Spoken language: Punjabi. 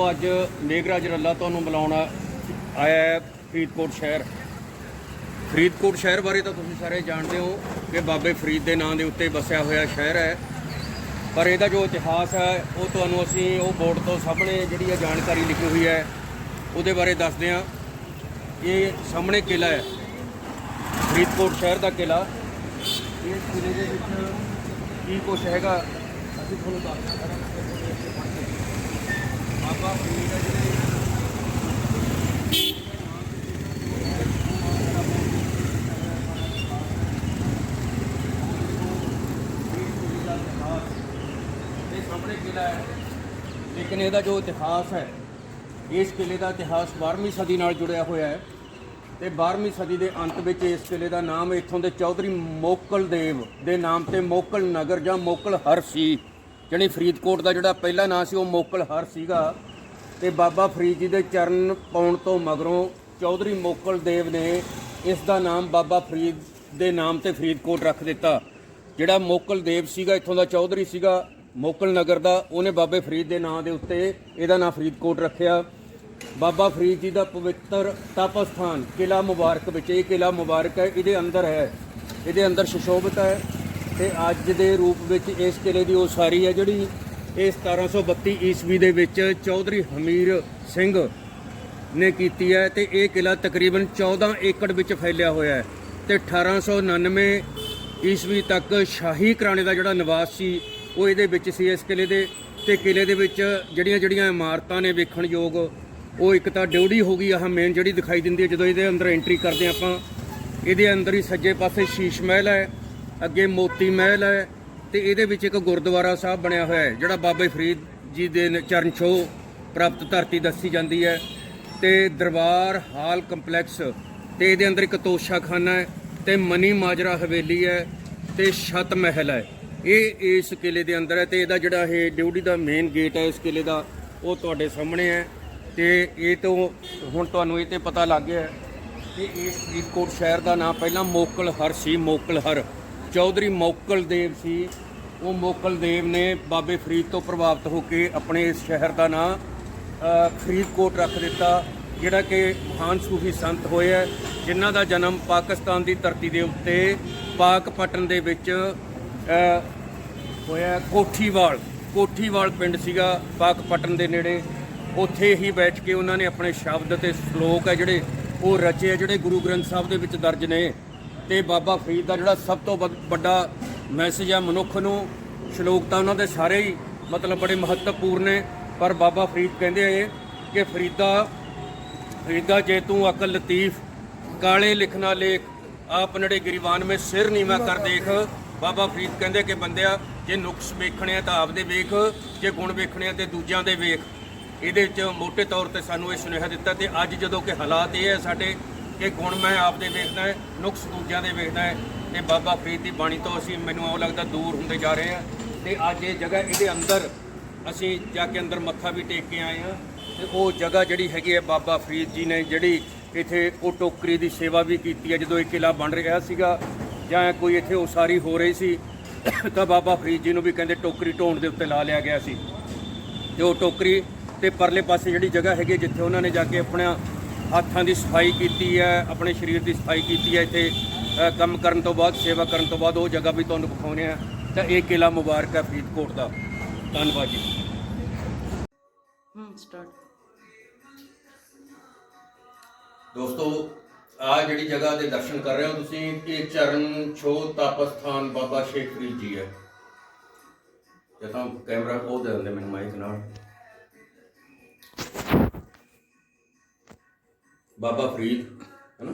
ਅੱਜ ਮੇਘਰਾਜ ਰੱਲਾ ਤੁਹਾਨੂੰ ਬੁਲਾਉਣਾ ਆਇਆ ਹੈ ਫਰੀਦਕੋਟ ਸ਼ਹਿਰ। ਫਰੀਦਕੋਟ ਸ਼ਹਿਰ ਬਾਰੇ ਤਾਂ ਤੁਸੀਂ ਸਾਰੇ ਜਾਣਦੇ ਹੋ ਕਿ ਬਾਬੇ ਫਰੀਦ ਦੇ ਨਾਂ ਦੇ ਉੱਤੇ ਵਸਿਆ ਹੋਇਆ ਸ਼ਹਿਰ ਹੈ। ਪਰ ਇਹਦਾ ਜੋ ਇਤਿਹਾਸ ਹੈ, ਉਹ ਤੁਹਾਨੂੰ ਅਸੀਂ ਉਹ ਬੋਰਡ ਤੋਂ ਸਾਹਮਣੇ ਜਿਹੜੀ ਇਹ ਜਾਣਕਾਰੀ ਲਿਖੀ ਹੋਈ ਹੈ, ਉਹਦੇ ਬਾਰੇ ਦੱਸਦੇ ਹਾਂ। ਇਹ ਸਾਹਮਣੇ ਕਿਲਾ ਹੈ। ਫਰੀਦਕੋਟ ਸ਼ਹਿਰ ਦਾ ਕਿਲਾ ਇਸ ਕਿਲੇ ਦੇ ਵਿੱਚ ਕੀ ਕੁਛ ਹੈਗਾ, ਅਸੀਂ ਤੁਹਾਨੂੰ ਦੱਸਣਾ ਕਰਾਂਗੇ ਸਾਹਮਣੇ ਕਿਲਾ ਹੈ, ਲੇਕਿਨ ਇਹਦਾ ਜੋ ਇਤਿਹਾਸ ਹੈ, ਇਸ ਕਿਲੇ ਦਾ ਇਤਿਹਾਸ 12ਵੀਂ ਸਦੀ ਨਾਲ ਜੁੜਿਆ ਹੋਇਆ ਹੈ ਤੇ 12ਵੀਂ ਸਦੀ ਦੇ ਅੰਤ ਵਿੱਚ ਇਸ ਕਿਲੇ ਦਾ ਨਾਮ ਇੱਥੋਂ ਦੇ ਚੌਧਰੀ ਮੋਕਲ ਦੇਵ ਦੇ ਨਾਮ ਤੇ ਮੋਕਲ ਨਗਰ ਜਾਂ ਮੋਕਲ ਹਰ ਸੀ। ਜਾਣੀ ਫਰੀਦਕੋਟ ਦਾ ਜਿਹੜਾ ਪਹਿਲਾ ਨਾਂ ਸੀ, ਉਹ ਮੋਕਲ ਹਰ ਸੀਗਾ ਤੇ ਬਾਬਾ ਫਰੀਦ ਜੀ ਦੇ ਚਰਨ ਪਾਉਣ ਤੋਂ ਮਗਰੋਂ ਚੌਧਰੀ ਮੋਕਲ ਦੇਵ ਨੇ ਇਸ ਦਾ ਨਾਮ ਬਾਬਾ ਫਰੀਦ ਦੇ ਨਾਮ ਤੇ ਫਰੀਦਕੋਟ ਰੱਖ ਦਿੱਤਾ। ਜਿਹੜਾ ਮੋਕਲ ਦੇਵ ਸੀਗਾ, ਇੱਥੋਂ ਦਾ ਚੌਧਰੀ ਸੀਗਾ, ਮੋਕਲ ਨਗਰ ਦਾ, ਉਹਨੇ ਬਾਬੇ ਫਰੀਦ ਦੇ ਨਾਂ ਦੇ ਉੱਤੇ ਇਹਦਾ ਨਾਂ ਫਰੀਦਕੋਟ ਰੱਖਿਆ। ਬਾਬਾ ਫਰੀਦ ਜੀ ਦਾ ਪਵਿੱਤਰ ਤਪ ਸਥਾਨ ਕਿਲਾ ਮੁਬਾਰਕ ਵਿੱਚ, ਇਹ ਕਿਲਾ ਮੁਬਾਰਕ ਹੈ, ਇਹਦੇ ਅੰਦਰ ਹੈ, ਇਹਦੇ ਅੰਦਰ ਸੁਸ਼ੋਭਿਤ ਹੈ। ਤੇ ਅੱਜ ਦੇ ਰੂਪ ਵਿੱਚ ਇਸ ਕਿਲੇ ਦੀ ਉਸਾਰੀ ਹੈ ਜਿਹੜੀ ਇਹ 1732 ਈਸਵੀ ਦੇ ਵਿੱਚ ਚੌਧਰੀ ਹਮੀਰ ਸਿੰਘ ਨੇ ਕੀਤੀ ਹੈ ਤੇ ਇਹ ਕਿਲਾ ਤਕਰੀਬਨ 14 ਏਕੜ ਵਿੱਚ ਫੈਲਿਆ ਹੋਇਆ ਹੈ ਤੇ 1899 ਈਸਵੀ ਤੱਕ ਸ਼ਾਹੀ ਘਰਾਣੇ ਦਾ ਜਿਹੜਾ ਨਿਵਾਸ ਸੀ, ਉਹ ਇਹਦੇ ਵਿੱਚ ਸੀ ਇਸ ਕਿਲੇ ਦੇ। ਤੇ ਕਿਲੇ ਦੇ ਵਿੱਚ ਜਿਹੜੀਆਂ ਜਿਹੜੀਆਂ ਇਮਾਰਤਾਂ ਨੇ ਵੇਖਣ ਯੋਗ, ਉਹ ਇੱਕ ਤਾਂ ਡਿਊੜੀ ਹੋ ਗਈ, ਆਹ ਮੇਨ ਜਿਹੜੀ ਦਿਖਾਈ ਦਿੰਦੀ ਹੈ, ਜਦੋਂ ਇਹਦੇ ਅੰਦਰ ਐਂਟਰੀ ਕਰਦੇ ਹਾਂ ਆਪਾਂ, ਇਹਦੇ ਅੰਦਰ ਹੀ ਸੱਜੇ ਪਾਸੇ ਸ਼ੀਸ਼ ਮਹਿਲ ਹੈ। ਅੱਗੇ ਮੋਤੀ ਮਹਿਲ ਹੈ ਤੇ ਇਹਦੇ ਵਿੱਚ ਇੱਕ ਗੁਰਦੁਆਰਾ ਸਾਹਿਬ ਬਣਿਆ ਹੋਇਆ ਹੈ, ਜਿਹੜਾ ਬਾਬੇ ਫਰੀਦ ਜੀ ਦੇ ਨ- ਚਰਨ ਛੋਹ ਪ੍ਰਾਪਤ ਧਰਤੀ ਦੱਸੀ ਜਾਂਦੀ ਹੈ। ਤੇ ਦਰਬਾਰ ਹਾਲ ਕੰਪਲੈਕਸ ਤੇ ਇਹਦੇ ਅੰਦਰ ਇੱਕ ਤੋਸ਼ਾਖਾਨਾ ਹੈ ਤੇ ਮਨੀ ਮਾਜਰਾ ਹਵੇਲੀ ਹੈ ਤੇ ਛਤ ਮਹਿਲ ਹੈ। ਇਹ ਇਸ ਕਿਲੇ ਦੇ ਅੰਦਰ ਹੈ ਤੇ ਇਹਦਾ ਜਿਹੜਾ ਇਹ ਡਿਊਟੀ ਦਾ ਮੇਨ ਗੇਟ ਹੈ ਇਸ ਕਿਲੇ ਦਾ, ਉਹ ਤੁਹਾਡੇ ਸਾਹਮਣੇ ਹੈ। ਤੇ ਇਹ ਤੋਂ ਹੁਣ ਤੁਹਾਨੂੰ ਇਹ ਤੇ ਪਤਾ ਲੱਗ ਗਿਆ ਕਿ ਇਸ ਫਰੀਦਕੋਟ ਸ਼ਹਿਰ ਦਾ ਨਾਮ ਪਹਿਲਾਂ ਮੋਕਲ ਹਰ ਸੀ ਮੋਕਲ ਹਰ ਚੌਧਰੀ ਮੋਕਲ ਦੇਵ ਸੀ। ਉਹ ਮੋਕਲ ਦੇਵ ਨੇ ਬਾਬੇ ਫਰੀਦ ਤੋਂ ਪ੍ਰਭਾਵਿਤ ਹੋ ਕੇ ਆਪਣੇ ਇਸ ਸ਼ਹਿਰ ਦਾ ਨਾਂ ਫਰੀਦਕੋਟ ਰੱਖ ਦਿੱਤਾ, ਜਿਹੜਾ ਕਿ ਮਹਾਨ ਸੂਫੀ ਸੰਤ ਹੋਏ ਹੈ ਜਿਨ੍ਹਾਂ ਦਾ ਜਨਮ ਪਾਕਿਸਤਾਨ ਦੀ ਧਰਤੀ ਦੇ ਉੱਤੇ ਪਾਕਪਟਨ ਦੇ ਵਿੱਚ ਹੋਇਆ ਕੋਠੀਵਾਲ ਕੋਠੀਵਾਲ ਪਿੰਡ ਸੀਗਾ ਪਾਕਪਟਨ ਦੇ ਨੇੜੇ। ਉੱਥੇ ਹੀ ਬੈਠ ਕੇ ਉਹਨਾਂ ਨੇ ਆਪਣੇ ਸ਼ਬਦ ਤੇ ਸ਼ਲੋਕ ਹੈ ਜਿਹੜੇ ਉਹ ਰਚੇ ਆ, ਜਿਹੜੇ ਗੁਰੂ ਗ੍ਰੰਥ ਸਾਹਿਬ ਦੇ ਵਿੱਚ ਦਰਜ ਨੇ। ਤੇ ਬਾਬਾ ਫਰੀਦ ਦਾ ਜਿਹੜਾ ਸਭ ਤੋਂ ਵੱਧ- ਵੱਡਾ ਮੈਸੇਜ ਆ ਮਨੁੱਖ ਨੂੰ, ਸ਼ਲੋਕ ਤਾਂ ਉਹਨਾਂ ਦੇ ਸਾਰੇ ਹੀ ਮਤਲਬ ਬੜੇ ਮਹੱਤਵਪੂਰਨ ਨੇ, ਪਰ ਬਾਬਾ ਫਰੀਦ ਕਹਿੰਦੇ ਆ ਕਿ ਫਰੀਦਾ ਫਰੀਦਾ ਜੇ ਤੂੰ ਅਕਲ ਲਤੀਫ, ਕਾਲੇ ਲਿਖਣਾ ਲੇਖ, ਆਪ ਨੜੇ ਗਰੀਬਾਨ ਮੇ ਸਿਰ ਨੀਵਾ ਕਰ ਦੇਖ। ਬਾਬਾ ਫਰੀਦ ਕਹਿੰਦੇ ਕਿ ਬੰਦਿਆ, ਜੇ ਨੁਕਸ ਵੇਖਣੇ ਆ ਤਾਂ ਆਪਦੇ ਵੇਖ, ਜੇ ਗੁਣ ਵੇਖਣੇ ਆ ਤੇ ਦੂਜਿਆਂ ਦੇ ਵੇਖ। ਇਹਦੇ ਵਿੱਚ ਮੋٹے ਤੌਰ ਤੇ ਸਾਨੂੰ ਇਹ ਸੁਨੇਹਾ ਦਿੱਤਾ ਤੇ ਅੱਜ ਜਦੋਂ ਕਿ ਹਾਲਾਤ ਇਹ ਹੈ ਸਾਡੇ ਕਿ ਗੁਣ ਮੈਂ ਆਪਦੇ ਵੇਖਦਾ ਹੈ ਨੁਕਸ ਦੂਜਿਆਂ ਦੇ ਵੇਖਦਾ ਹੈ ਤੇ ਬਾਬਾ ਫਰੀਦ ਦੀ ਬਾਣੀ ਤੋਂ ਅਸੀਂ ਮੈਨੂੰ ਉਹ ਲੱਗਦਾ ਦੂਰ ਹੁੰਦੇ ਜਾ ਰਹੇ ਹਾਂ ਤੇ ਅੱਜ ਇਹ ਜਗ੍ਹਾ ਇਹਦੇ ਅੰਦਰ ਅਸੀਂ ਜਾ ਕੇ ਅੰਦਰ ਮੱਥਾ ਵੀ ਟੇਕ ਕੇ ਆਏ ਹਾਂ ਤੇ ਉਹ ਜਗ੍ਹਾ ਜਿਹੜੀ ਹੈਗੀ ਹੈ ਬਾਬਾ ਫਰੀਦ ਜੀ ਨੇ ਜਿਹੜੀ ਇੱਥੇ ਉਹ ਟੋਕਰੀ ਦੀ ਸੇਵਾ ਵੀ ਕੀਤੀ ਹੈ ਜਦੋਂ ਇਹ ਕਿਲਾ ਬਣ ਰਿਹਾ ਸੀਗਾ ਜਾਂ ਕੋਈ ਇੱਥੇ ਉਸਾਰੀ ਹੋ ਰਹੀ ਸੀ ਤਾਂ ਬਾਬਾ ਫਰੀਦ ਜੀ ਨੂੰ ਵੀ ਕਹਿੰਦੇ ਟੋਕਰੀ ਢੋਣ ਦੇ ਉੱਤੇ ਲਾ ਲਿਆ ਗਿਆ ਸੀ। ਤੇ ਉਹ ਟੋਕਰੀ ਤੇ ਪਰਲੇ ਪਾਸੇ ਜਿਹੜੀ ਜਗ੍ਹਾ ਹੈਗੀ ਹੈ, ਜਿੱਥੇ ਉਹਨਾਂ ਨੇ ਜਾ ਕੇ ਆਪਣਾ ਹੱਥਾਂ ਦੀ ਸਫ਼ਾਈ ਕੀਤੀ ਹੈ ਆਪਣੇ ਸਰੀਰ ਦੀ ਸਫ਼ਾਈ ਕੀਤੀ ਹੈ ਇੱਥੇ ਕੰਮ ਕਰਨ ਤੋਂ ਬਾਅਦ ਸੇਵਾ ਕਰਨ ਤੋਂ ਬਾਅਦ ਉਹ ਜਗ੍ਹਾ ਵੀ ਤੁਹਾਨੂੰ ਵਿਖਾਉਣੇ ਆ ਤਾਂ ਇਹ ਕਿਲਾ ਮੁਬਾਰਕ ਹੈ ਫਰੀਦਕੋਟ ਦਾ। ਧੰਨਵਾਦ ਜੀ। ਹਮ ਸਟਾਰਟ ਦੋਸਤੋ ਆ ਜਿਹੜੀ ਜਗ੍ਹਾ ਦੇ ਦਰਸ਼ਨ ਕਰ ਰਹੇ ਹੋ ਤੁਸੀਂ ਇਹ ਚਰਨ ਛੋਹ ਤਪ ਸਥਾਨ ਬਾਬਾ ਸ਼ੇਖ ਫਰੀਦ ਜੀ ਹੈ। ਜਦੋਂ ਕੈਮਰਾ ਉਹ ਦੇ ਦਿੰਦੇ ਮੈਨੂੰ ਮਾਈਕ ਨਾਲ। ਬਾਬਾ ਫਰੀਦ ਹੈ ਨਾ